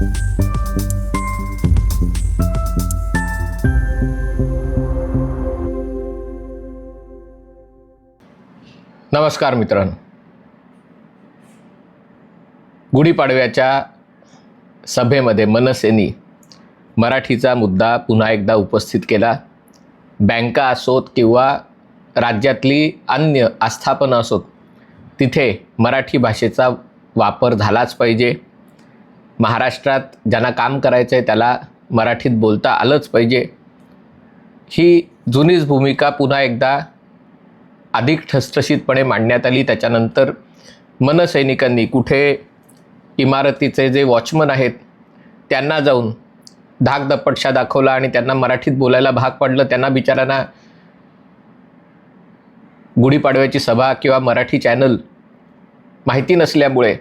नमस्कार मित्रांनो. गुढीपाडव्याच्या सभेमध्ये मनसेनी मराठीचा मुद्दा पुन्हा एकदा उपस्थित केला. बँका असोत किंवा राज्यातली अन्य आस्थापनं असोत तिथे मराठी भाषेचा वापर झालाच पाहिजे. महाराष्ट्रात ज्यांना काम करायचं आहे त्याला मराठीत बोलता आलंच पाहिजे. ही जुनीच भूमिका पुन्हा एकदा अधिक ठसठशीतपणे मांडण्यात आली. त्याच्यानंतर मनसैनिकांनी कुठे इमारतीचे जे वॉचमन आहेत त्यांना जाऊन धाकदपटशा दाखवला आणि त्यांना मराठीत बोलायला भाग पडलं. त्यांना बिचारांना गुढीपाडव्याची सभा किंवा मराठी चॅनल माहिती नसल्यामुळे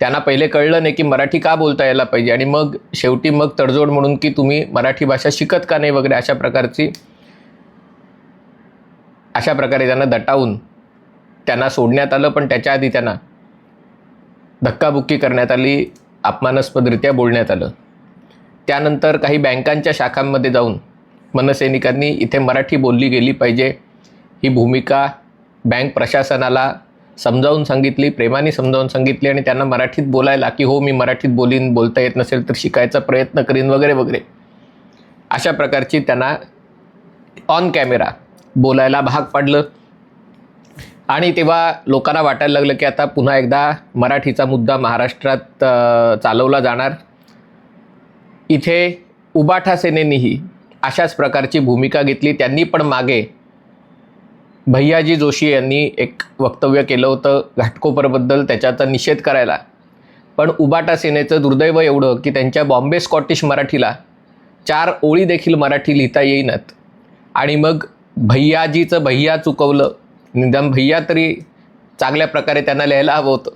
त्यांना पहिले कळलं नाही की मराठी का बोलता यायला पाहिजे. आणि मग शेवटी मग तडजोड म्हणून की तुम्ही मराठी भाषा शिकत का नाही वगैरे अशा प्रकारची अशा प्रकारे त्यांना दटावून त्यांना सोडण्यात आलं. पण त्याच्या आधी त्यांना धक्काबुक्की करण्यात आली अपमानास्पदरित्या बोलण्यात आलं. त्यानंतर काही बँकांच्या शाखांमध्ये जाऊन मनसैनिकांनी इथे मराठी बोलली गेली पाहिजे. ही भूमिका बँक प्रशासनाला समजावून सांगितली प्रेमाने समजावून सांगितली आणि त्यांना मराठीत बोलायला की हो मी मराठीत बोलीन बोलता येत नसेल तर शिकायचा प्रयत्न करीन वगैरे वगैरे. अशा प्रकारची त्यांना ऑन कॅमेरा बोलायला भाग पाडलं. आणि तेव्हा लोकांना वाटायला लागलं की आता पुन्हा एकदा मराठीचा मुद्दा महाराष्ट्रात चालवला जाणार. इथे उबाठा सेनेनीही अशाच प्रकारची भूमिका घेतली. त्यांनी पण मागे भैयाजी जोशी यांनी एक वक्तव्य केलं होतं घाटकोपरबद्दल त्याच्याचा निषेध करायला. पण उबाटा सेनेचं दुर्दैव एवढं की त्यांच्या बॉम्बे स्कॉटिश मराठीला चार ओळी देखील मराठी लिहिता येईनात. आणि मग भैयाजीचं भैया चुकवलं. निदान भैया तरी चांगल्या प्रकारे त्यांना लिहायला हवं होतं.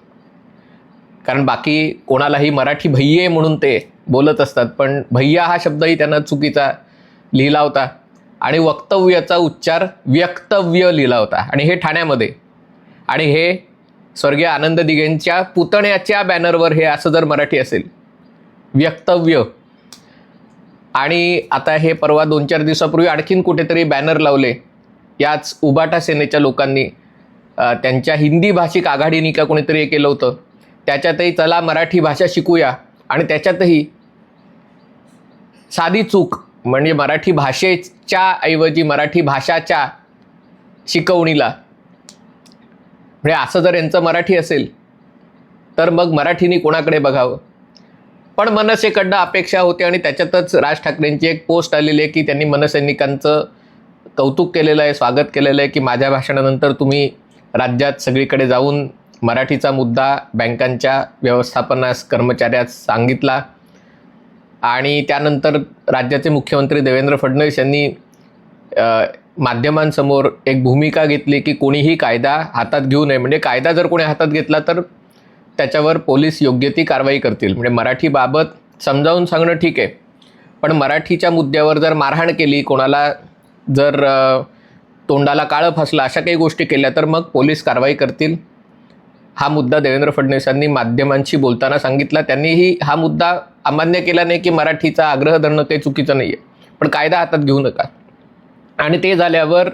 कारण बाकी कोणालाही मराठी भैये म्हणून ते बोलत असतात. पण भैया हा शब्दही त्यांना चुकीचा लिहिला होता. आणि वक्तव्याचा उच्चार व्यक्तव्य लिहिला होता. आणि हे ठाण्यामध्ये. आणि हे स्वर्गीय आनंद दिघेंच्या पुतण्याच्या बॅनरवर हे असं जर मराठी असेल. व्यक्तव्य. आणि आता हे परवा दोन चार दिवसापूर्वी आणखीन कुठेतरी बॅनर लावले. याच उबाटा सेनेच्या लोकांनी त्यांच्या हिंदी भाषिक आघाडीने का कोणीतरी हे केलं होतं. त्याच्यातही चला मराठी भाषा शिकूया. आणि त्याच्यातही साधी चूक म्हणजे मराठी च्या ऐवजी मराठी भाषाच्या शिकवणीला. म्हणजे असं जर यांचं मराठी असेल तर मग मराठीने कोणाकडे बघावं? पण मनसेकडनं अपेक्षा होती आणि त्याच्यातच राज ठाकरेंची एक पोस्ट आलेली आहे की त्यांनी मनसैनिकांचं कौतुक केलेलं आहे स्वागत केलेलं आहे की माझ्या भाषणानंतर तुम्ही राज्यात सगळीकडे जाऊन मराठीचा मुद्दा बँकांच्या व्यवस्थापनास कर्मचाऱ्यास सांगितला. आणि त्यानंतर राज्याचे मुख्यमंत्री देवेंद्र फडणवीस यांनी माध्यमांसमोर एक भूमिका घेतली की कोणीही कायदा हातात घेऊ नये. म्हणजे कायदा जर कोणी हातात घेतला तर त्याच्यावर पोलीस योग्य ती कारवाई करतील. म्हणजे मराठीबाबत समजावून सांगणं ठीक आहे. पण मराठीच्या मुद्द्यावर जर मारहाण केली कोणाला जर तोंडाला काळं फसलं अशा काही गोष्टी केल्या तर मग पोलीस कारवाई करतील. हा मुद्दा देवेंद्र फडणवीसांनी माध्यमांशी बोलताना सांगितला. त्यांनीही हा मुद्दा अमान्य केला नाही की मराठीचा आग्रह धरणं काही चुकीचं नाही आहे पण कायदा हातात घेऊ नका. आणि ते झाल्यावर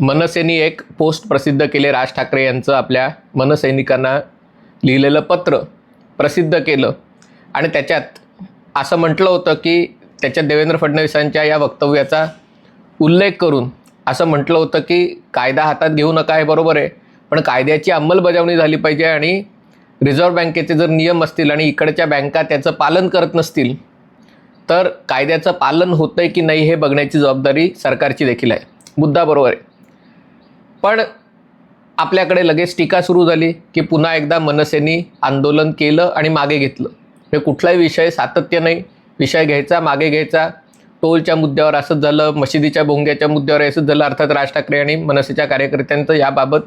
मनसेनी एक पोस्ट प्रसिद्ध केले. राज ठाकरे यांचं आपल्या मनसैनिकांना लिहिलेलं पत्र प्रसिद्ध केलं. आणि त्याच्यात असं म्हटलं होतं की त्याच्यात देवेंद्र फडणवीसांच्या या वक्तव्याचा उल्लेख करून असं म्हटलं होतं की कायदा हातात घेऊ नका हे बरोबर आहे. पण कायद्याची अंमलबजावणी झाली पाहिजे आणि रिझर्व्ह बँकेचे जर नियम असतील आणि इकडच्या बँका त्याचं पालन करत नसतील तर कायद्याचं पालन होतं आहे की नाही हे बघण्याची जबाबदारी सरकारची देखील आहे. मुद्दा बरोबर आहे. पण आपल्याकडे लगेच टीका सुरू झाली की पुन्हा एकदा मनसेनी आंदोलन केलं आणि मागे घेतलं. हे कुठलाही विषय सातत्य नाही. विषय घ्यायचा मागे घ्यायचा. टोलच्या मुद्द्यावर असंच झालं मशिदीच्या भोंग्याच्या मुद्द्यावर असंच झालं अर्थात राज ठाकरे आणि मनसेच्या कार्यकर्त्यांचं याबाबत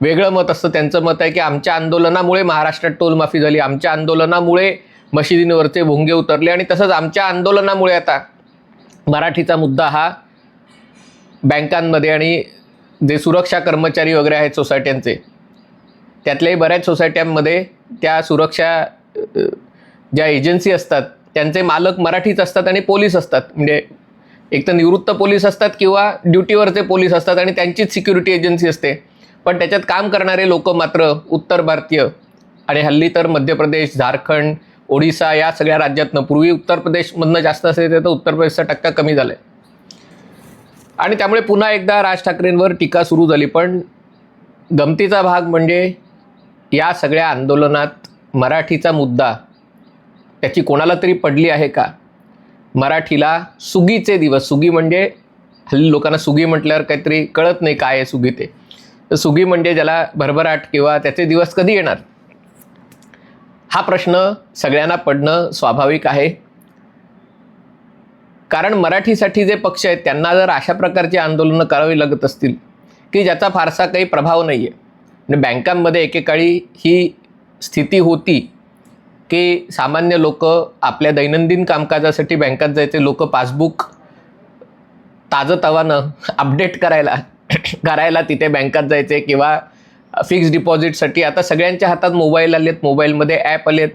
वेगळं मत असतं. त्यांचं मत आहे की आमच्या आंदोलनामुळे महाराष्ट्रात टोलमाफी झाली. आमच्या आंदोलनामुळे मशिदींवरचे भोंगे उतरले आणि तसंच आमच्या आंदोलनामुळे आता मराठीचा मुद्दा हा बँकांमध्ये आणि जे सुरक्षा कर्मचारी वगैरे आहेत सोसायट्यांचे त्यातल्याही बऱ्याच सोसायट्यांमध्ये त्या सुरक्षा ज्या एजन्सी असतात त्यांचे मालक मराठीच असतात आणि पोलीस असतात. म्हणजे एक तर निवृत्त पोलीस असतात किंवा ड्युटीवरचे पोलीस असतात आणि त्यांचीच सिक्युरिटी एजन्सी असते. पण त्याच्यात काम करणारे लोक मात्र उत्तर भारतीय आणि हल्ली तर मध्य प्रदेश झारखंड ओडिसा या सगळ्या राज्यातनं पूर्वी उत्तर प्रदेशमधनं जास्त असायचं तर उत्तर प्रदेशचा टक्का कमी झाला आणि त्यामुळे पुन्हा एकदा राज ठाकरेंवर टीका सुरू झाली. पण गमतीचा भाग म्हणजे या सगळ्या आंदोलनात मराठीचा मुद्दा त्याची कोणाला तरी पडली आहे का? मराठीला सुगीचे दिवस सुगी म्हणजे हल्ली लोकांना सुगी म्हटल्यावर काहीतरी कळत नाही काय आहे सुगी ते. तर सुगी म्हणजे ज्याला भरभराट किंवा त्याचे दिवस कधी येणार? हा प्रश्न सगळ्यांना पडणं स्वाभाविक आहे. कारण मराठीसाठी जे पक्ष आहेत त्यांना जर अशा प्रकारची आंदोलनं करावी लागत असतील की ज्याचा फारसा काही प्रभाव नाही आहे म्हणजे बँकांमध्ये एकेकाळी ही स्थिती होती की सामान्य लोक आपल्या दैनंदिन कामकाजासाठी बँकात जायचे लोक पासबुक ताजंतवानं अपडेट करायला करायला तिथे बँकात जायचे किंवा फिक्स डिपॉझिटसाठी आता सगळ्यांच्या हातात मोबाईल आलेत मोबाईलमध्ये ॲप आलेत.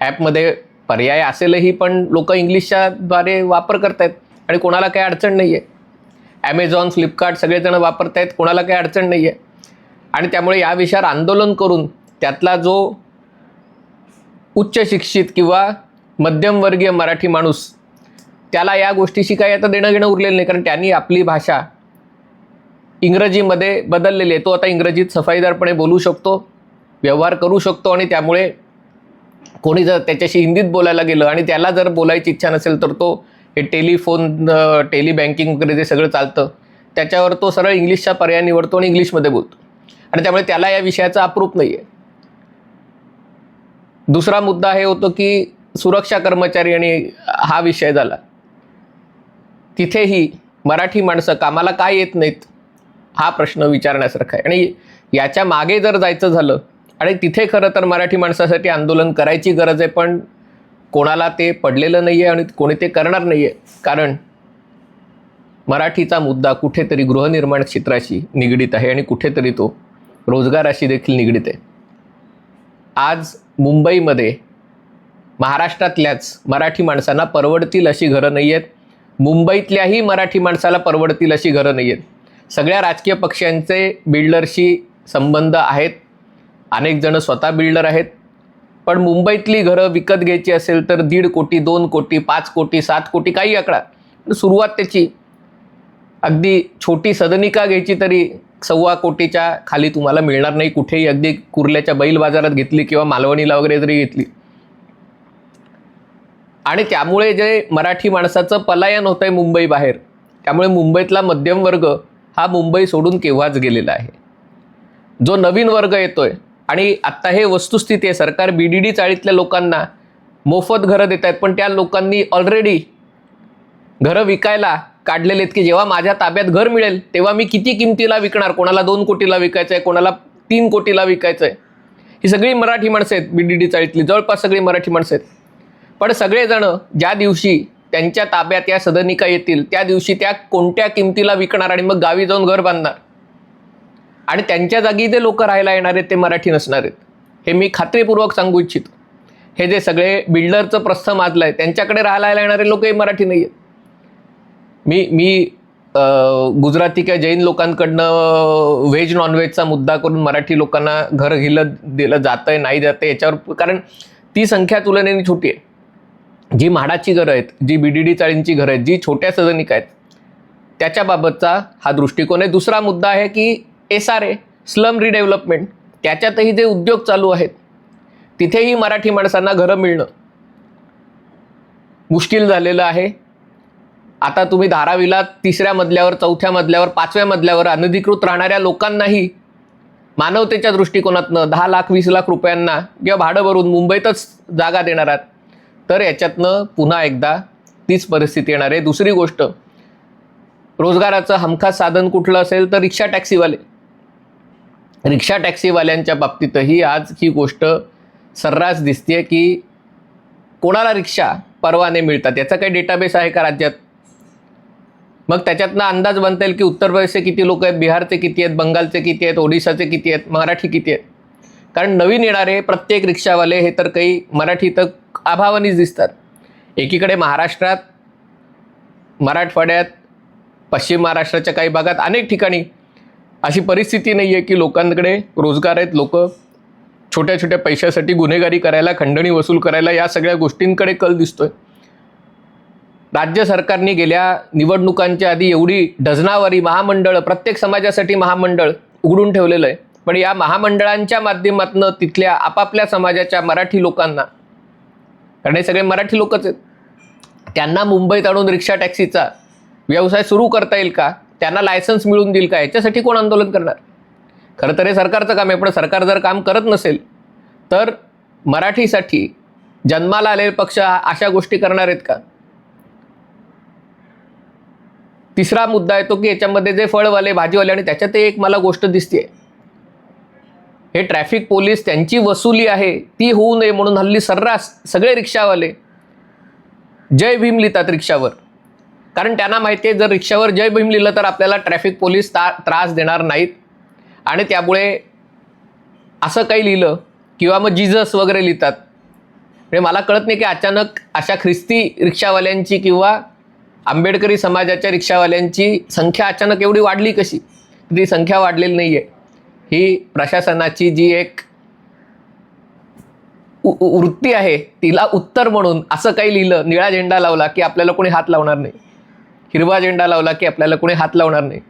ॲपमध्ये पर्याय असेलही पण लोक इंग्लिशच्याद्वारे वापर वापर करतायत आणि कोणाला काही अडचण नाही आहे ॲमेझॉन फ्लिपकार्ट सगळेजण वापरत आहेत कोणाला काही अडचण नाही आहे आणि त्यामुळे या विषयावर आंदोलन करून त्यातला जो उच्च शिक्षित किंवा मध्यमवर्गीय मराठी माणूस त्याला या गोष्टीशी काही आता देणं घेणं उरलेलं नाही कारण त्यांनी आपली भाषा इंग्रजीमध्ये बदललेली आहे. तो आता इंग्रजीत सफाईदारपणे बोलू शकतो व्यवहार करू शकतो आणि त्यामुळे कोणी जर त्याच्याशी हिंदीत बोलायला गेलं आणि त्याला जर बोलायची इच्छा नसेल तर तो हे टेलिफोन टेली बँकिंग वगैरे जे सगळं चालतं त्याच्यावर तो सरळ इंग्लिशचा पर्याय निवडतो आणि इंग्लिशमध्ये बोलतो. आणि त्यामुळे त्याला या विषयाचा अप्रूप नाही आहे दुसरा मुद्दा हे होतो की सुरक्षा कर्मचारी आणि हा विषय झाला. तिथेही मराठी माणसं कामाला काय येत नाहीत? हा प्रश्न विचारण्यासारखा आहे. आणि याच्या मागे जर जायचं झालं आणि तिथे खरं तर मराठी माणसासाठी आंदोलन करायची गरज आहे पण कोणाला ते पडलेलं नाही आहे आणि कोणी ते करणार नाही आहे कारण मराठीचा मुद्दा कुठेतरी गृहनिर्माण क्षेत्राशी निगडीत आहे आणि कुठेतरी तो रोजगाराशी देखील निगडीत आहे. आज मुंबईमध्ये महाराष्ट्रातल्याच मराठी माणसांना परवडतील अशी घरं नाही आहेत मुंबईतल्याही मराठी माणसाला परवडतील अशी घरं नाही आहेत सगळ्या राजकीय पक्षांचे बिल्डरशी संबंध आहेत. अनेक जण स्वतः बिल्डर आहेत. पण मुंबईतली घरं विकत घ्यायची असेल तर दीड कोटी दोन कोटी पाच कोटी सात कोटी काही आकडा. पण सुरुवात त्याची अगदी छोटी सदनिका घ्यायची तरी सव्वा कोटीच्या खाली तुम्हाला मिळणार नाही. कुठेही अगदी कुर्ल्याच्या बैल बाजारात घेतली किंवा मालवणीला वगैरे जरी घेतली. आणि त्यामुळे जे मराठी माणसाचं पलायन होतं आहे मुंबई बाहेर त्यामुळे मुंबईतला मध्यम वर्ग हा मुंबई सोडून केव्हाच गेलेला आहे? जो नवीन वर्ग येतोय आणि आत्ता हे वस्तुस्थिती आहे सरकार बी डी डी चाळीतल्या लोकांना मोफत घरं देत आहेत पण त्या लोकांनी ऑलरेडी घरं विकायला काढलेले आहेत की जेव्हा माझ्या ताब्यात घर मिळेल तेव्हा मी किती किमतीला विकणार? कोणाला दोन कोटीला विकायचं आहे कोणाला तीन कोटीला विकायचं आहे ही सगळी मराठी माणसं आहेत बी डी डी चाळीतली जवळपास सगळी मराठी माणसं आहेत. पण सगळेजणं ज्या दिवशी त्यांच्या ताब्यात या सदनिका येतील त्या दिवशी त्या कोणत्या किमतीला विकणार आणि मग गावी जाऊन घर बांधणार? आणि त्यांच्या जागी जे लोक राहायला येणार आहेत ते मराठी नसणार आहेत. हे मी खात्रीपूर्वक सांगू इच्छितो. हे जे सगळे बिल्डरचं प्रस्थ माजलं आहे त्यांच्याकडे राहायला येणारे लोक हे मराठी नाही आहेत. मी मी गुजराती किंवा जैन लोकांकडनं व्हेज नॉनव्हेजचा मुद्दा करून मराठी लोकांना घर घेलं दिलं जातं आहे नाही जातं याच्यावर कारण ती संख्या तुलनेने छोटी आहे. जी म्हाडाची घरं आहेत जी बी डी डी चाळींची घरं आहेत जी छोट्या सदनिक आहेत त्याच्याबाबतचा हा दृष्टिकोन आहे. दुसरा मुद्दा आहे की S R A slum redevelopment त्याच्यातही जे उद्योग चालू आहेत तिथेही मराठी माणसांना घरं मिळणं मुश्किल झालेलं आहे. आता तुम्ही धारावीला तिसऱ्या मजल्यावर चौथ्या मजल्यावर पाचव्या मजल्यावर अनधिकृत राहणाऱ्या लोकांनाही मानवतेच्या दृष्टिकोनातनं दहा लाख वीस लाख रुपयांना किंवा भाडं भरून मुंबईतच जागा देणार आहात. तर याच्यातनं पुन्हा एकदा तीच परिस्थिती येणार आहे. दुसरी गोष्ट रोजगाराचं हमखास साधन कुठलं असेल तर रिक्षा टॅक्सीवाले. रिक्षा टॅक्सीवाल्यांच्या बाबतीतही आज ही गोष्ट सर्रास दिसते की कोणाला रिक्षा परवाने मिळतात? याचा काही डेटाबेस आहे का राज्यात? मग त्याच्यातनं अंदाज बनता येईल की उत्तर प्रदेशचे किती लोक आहेत बिहारचे किती आहेत बंगालचे किती आहेत ओडिशाचे किती आहेत मराठी किती आहेत? कारण नवीन येणारे प्रत्येक रिक्षावाले हे तर काही मराठी तर अभावानीच दिसतात. एकीकडे महाराष्ट्रात मराठवाड्यात पश्चिम महाराष्ट्राच्या काही भागात अनेक ठिकाणी अशी परिस्थिती नाही आहे की लोकांकडे रोजगार आहेत. लोक छोट्या छोट्या पैशासाठी गुन्हेगारी करायला खंडणी वसूल करायला या सगळ्या गोष्टींकडे कल दिसतोय. राज्य सरकारने गेल्या निवडणुकांच्या आधी एवढी डझनावारी महामंडळ प्रत्येक समाजासाठी महामंडळ उघडून ठेवलेलं आहे. पण या महामंडळांच्या माध्यमातून तिथल्या आपापल्या समाजाच्या मराठी लोकांना कारण हे सगळे मराठी लोकच आहेत. त्यांना मुंबईत आणून रिक्षा टॅक्सीचा व्यवसाय सुरू करता येईल का? त्यांना लायसन्स मिळून देईल का? याच्यासाठी कोण आंदोलन करणार? खरं तर हे सरकारचं काम आहे पण सरकार जर काम करत नसेल तर मराठीसाठी जन्माला आलेले पक्ष अशा गोष्टी करणार आहेत का? तिसरा मुद्दा येतो की याच्यामध्ये जे फळवाले भाजीवाले आणि त्याच्यात एक मला गोष्ट दिसते हे ट्रॅफिक पोलीस त्यांची वसुली आहे ती होऊ नये म्हणून हल्ली सर्रास सगळे रिक्षावाले जय भीम लिहितात रिक्षावर. कारण त्यांना माहिती आहे जर रिक्षावर जय भीम लिहिलं तर आपल्याला ट्रॅफिक पोलीस ता त्रास देणार नाहीत. आणि त्यामुळे असं काही लिहिलं किंवा मग जिजस वगैरे लिहितात. म्हणजे मला कळत नाही की अचानक अशा ख्रिस्ती रिक्षावाल्यांची किंवा आंबेडकरी समाजाच्या रिक्षावाल्यांची संख्या अचानक एवढी वाढली कशी? ती संख्या वाढलेली नाही आहे ही प्रशासनाची जी एक उ- वृत्ती आहे तिला उत्तर म्हणून असं काही लिहिलं निळा झेंडा लावला की आपल्याला कोणी हात लावणार नाही. हिरवा झेंडा लावला की आपल्याला कोणी हात लावणार नाही.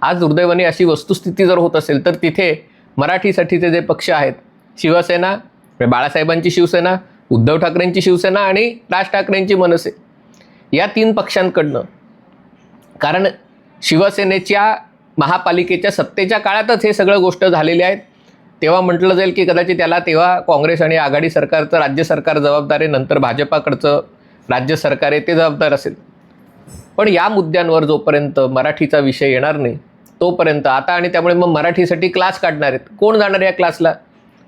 आज दुर्दैवाने अशी वस्तुस्थिती जर होत असेल तर तिथे मराठीसाठीचे जे पक्ष आहेत शिवसेना म्हणजे बाळासाहेबांची शिवसेना उद्धव ठाकरेंची शिवसेना आणि राज ठाकरेंची मनसे या तीन पक्षांकडनं. कारण शिवसेनेच्या महापालिकेच्या सत्तेच्या काळातच हे सगळं गोष्ट झालेली आहेत तेव्हा म्हटलं जाईल की कदाचित त्याला तेव्हा काँग्रेस आणि आघाडी सरकारचं राज्य सरकार जबाबदार आहे नंतर भाजपाकडचं राज्य सरकार आहे ते जबाबदार असेल. पण या मुद्द्यांवर जोपर्यंत मराठीचा विषय येणार नाही तोपर्यंत आता आणि त्यामुळे मग मराठीसाठी क्लास काढणार आहेत. कोण जाणार आहे या क्लासला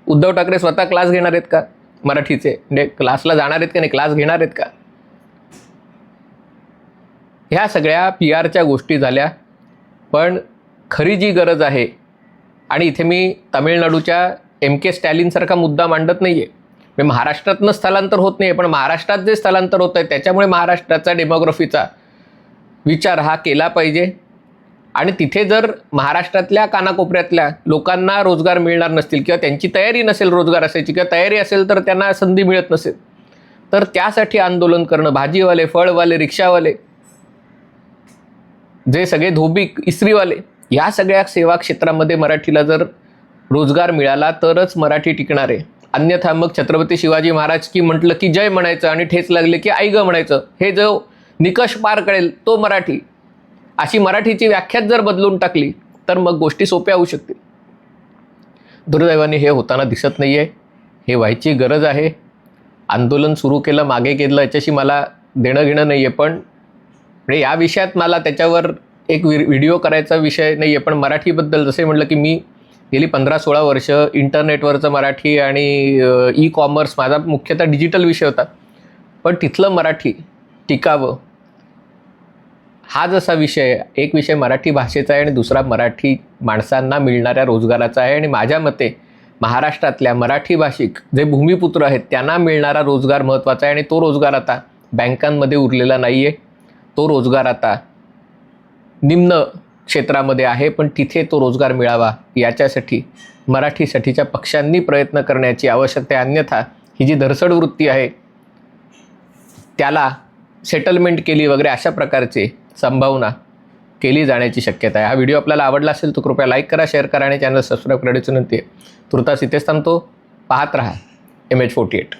उद्धव ठाकरे स्वतः क्लास घेणार आहेत का मराठीचे? म्हणजे क्लासला जाणार आहेत का नाही? क्लास घेणार आहेत का? ह्या सगळ्या पी आरच्या गोष्टी झाल्या. पण खरी जी गरज आहे. आणि इथे मी तामिळनाडूच्या एम के स्टॅलिनसारखा मुद्दा मांडत नाही आहे मी महाराष्ट्रातनं स्थलांतर होत नाही पण महाराष्ट्रात जे स्थलांतर होत आहे त्याच्यामुळे महाराष्ट्राचा डेमोग्राफीचा विचार हा केला पाहिजे. आणि तिथे जर महाराष्ट्रातल्या कानाकोपऱ्यातल्या लोकांना रोजगार मिळणार नसतील किंवा त्यांची तयारी नसेल रोजगार असायची किंवा तयारी असेल तर त्यांना संधी मिळत नसेल तर त्यासाठी आंदोलन करणं भाजीवाले फळवाले रिक्षावाले जे सगळे धोबी इस्त्रीवाले या सगळ्या सेवा क्षेत्रामध्ये मराठीला जर रोजगार मिळाला तरच मराठी टिकणार आहे. अन्यथा मग छत्रपती शिवाजी महाराज की म्हटलं की जय म्हणायचं आणि ठेच लागले की आई ग म्हणायचं. हे जो निकष पार कळेल तो मराठी. अशी मराठीची व्याख्याच जर बदलून टाकली तर मग गोष्टी सोप्या होऊ शकतील. दुर्दैवाने हे होताना दिसत नाही आहे हे व्हायची गरज आहे. आंदोलन सुरू केलं मागे केलं याच्याशी मला देणं घेणं नाही आहे पण म्हणजे या विषयात मला त्याच्यावर एक व्हिडिओ करायचा विषय नाही आहे पण मराठीबद्दल जसे म्हटलं की मी गेली पंधरा सोळा वर्ष इंटरनेटवरचं मराठी आणि ई कॉमर्स माझा मुख्यतः डिजिटल विषय होता. पण तिथलं मराठी टिकावं हा जसा विषय एक विषय मराठी भाषेचा आहे आणि दुसरा मराठी माणसांना मिळणाऱ्या रोजगाराचा आहे आणि माझ्या मते महाराष्ट्रातल्या मराठी भाषिक जे भूमिपुत्र आहेत त्यांना मिळणारा रोजगार महत्त्वाचा आहे आणि तो रोजगार आता बँकांमध्ये उरलेला नाही आहे तो रोजगार आता निम्न क्षेत्रामध्ये आहे पण तिथे तो रोजगार मिळावा याच्यासाठी मराठीसाठीच्या पक्षांनी प्रयत्न करण्याची आवश्यकता अन्यथा ही जी धरसड वृत्ती आहे त्याला सेटलमेंट केली वगैरे अशा प्रकारचे संभावना केली जाण्याची शक्यता आहे. हा व्हिडिओ आपल्याला आवडला असेल तर कृपया लाईक करा शेअर करा आणि चॅनल सबस्क्राईब करायची विनंती आहे. तुर्तास इथेच थांबतो. पाहत राहा. M H forty eight